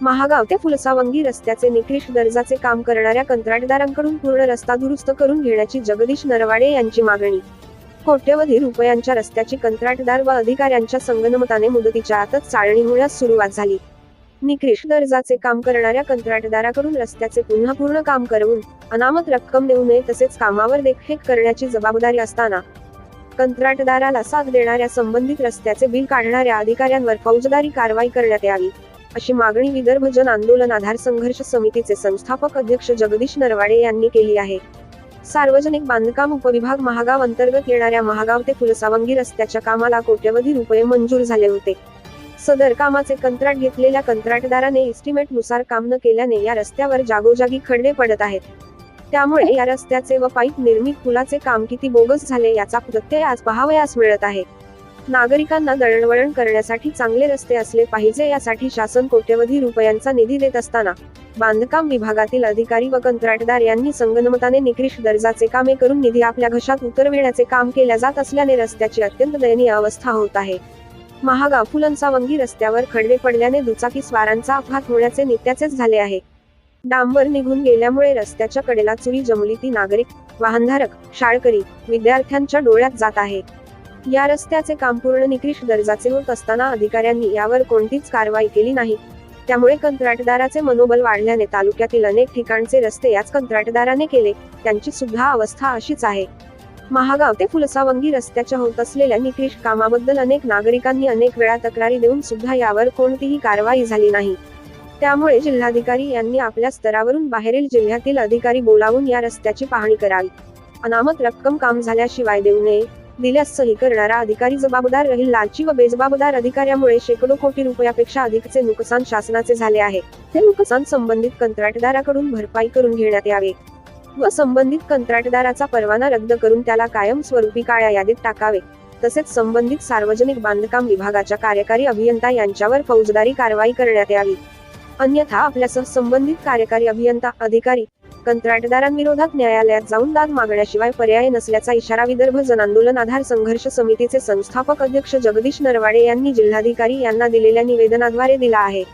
महागाव ते फुलसावंगी रस्त्याचे निकृष्ट दर्जाचे काम करणाऱ्या कंत्राटदारांकडून पूर्ण रस्ता दुरुस्त करून घेण्याची जगदीश नरवाडे यांची मागणी. कोट्यवधी रुपयांच्या रस्त्याची कंत्राटदार व अधिकाऱ्यांच्या संगनमताने मुदतीच्या आतच चाळणी होण्यास सुरुवात झाली. निकृष्ट दर्जाचे काम करणाऱ्या कंत्राटदाराकडून रस्त्याचे पुन्हा पूर्ण काम करवून अनामत रक्कम देऊ नये तसेच कामावर देखरेख करण्याची जबाबदारी असताना कंत्राटदाराला साथ देणाऱ्या संबंधित रस्त्याचे बिल काढणाऱ्या अधिकाऱ्यांवर फौजदारी कारवाई करण्यात यावी. अशी मागणी विदर्भ जन आंदोलन आधार संघर्ष समितीचे संस्थापक अध्यक्ष जगदीश नरवाडे यांनी केली आहे. सार्वजनिक बांधकाम उपविभाग महागाव अंतर्गत येणाऱ्या महागाव ते फुलसावंगी रस्त्याच्या कामाला कोट्यवधी रुपये मंजूर झाले होते. सदर कामाचे कंत्राट घेतलेल्या कंत्राटदाराने इस्टिमेटनुसार काम न केल्याने या रस्त्यावर जागोजागी खड्डे पडत आहेत. त्यामुळे या रस्त्याचे व पाईप निर्मित पुलाचे काम किती बोगस झाले याचा प्रत्यय आज पहावयास मिळत आहे. नागरिकांना दळणवळण करण्यासाठी चांगले रस्ते असले पाहिजे यासाठी शासन कोट्यवधी रुपयांचा निधी देत असताना बांधकाम विभागातील अधिकारी व कंत्राटदार यांनी संगनमताने निकृष्ट दर्जाचे कामे करून निधी आपल्या घशात उतरविण्याचे काम केल्या जात असल्याने रस्त्याची अत्यंत दयनीय अवस्था होत आहे. महागाव फुलंसावंगी रस्त्यावर खडवे पडल्याने दुचाकी स्वारांचा अपघात होण्याचे नित्याचेच झाले आहे. डांबर निघून गेल्यामुळे रस्त्याच्या कडेला चुरी जमली ती नागरिक वाहनधारक शाळकरी विद्यार्थ्यांच्या डोळ्यात जात आहे. या रस्त्याचे काम पूर्ण निकृष्ट दर्जाचे होत असताना अधिकाऱ्यांनी यावर कोणतीच कारवाई केली नाही. त्यामुळे कंत्राटदाराचे मनोबल वाढल्याने तालुक्यातील अनेक ठिकाणचे रस्ते याच कंत्राटदाराने केले. त्यांची सुद्धा अवस्था अशीच आहे. महागाव ते फुलसावंगी रस्त्याच्या होत असलेल्या निकृष्ट कामाबद्दल अनेक नागरिकांनी अनेक वेळा तक्रारी देऊन सुद्धा यावर कोणतीही कारवाई झाली नाही. त्यामुळे जिल्हाधिकारी यांनी आपल्या स्तरावरून बाहेरील जिल्ह्यातील अधिकारी बोलावून या रस्त्याची पाहणी करावी. अनामत रक्कम काम झाल्याशिवाय देऊ नये. दिल्यास सही करणारा अधिकारी जबाबदार राहील. लालची व बेजबाबदार अधिकाऱ्यामुळे शेकडो कोटी रुपयापेक्षा अधिकचे नुकसान शासनाचे झाले आहे. ते नुकसान संबंधित कंत्राटदाराकडून भरपाई करून घेण्यात यावे. व संबंधित कंत्राटदाराचा परवाना रद्द करून त्याला कायमस्वरूपी काळ्या यादीत टाकावे. तसेच संबंधित सार्वजनिक बांधकाम विभागाच्या कार्यकारी अभियंता यांच्यावर फौजदारी कारवाई करण्यात यावी. अन्यथा आपल्यासह संबंधित कार्यकारी अभियंता अधिकारी कंत्राटदारांविरोधात न्यायालयात जाऊन दाद मागण्याशिवाय पर्याय नसल्याचा इशारा विदर्भ जनआंदोलन आधार संघर्ष समितीचे संस्थापक अध्यक्ष जगदीश नरवाडे यांनी जिल्हाधिकारी यांना दिलेल्या निवेदनाद्वारे दिला आहे.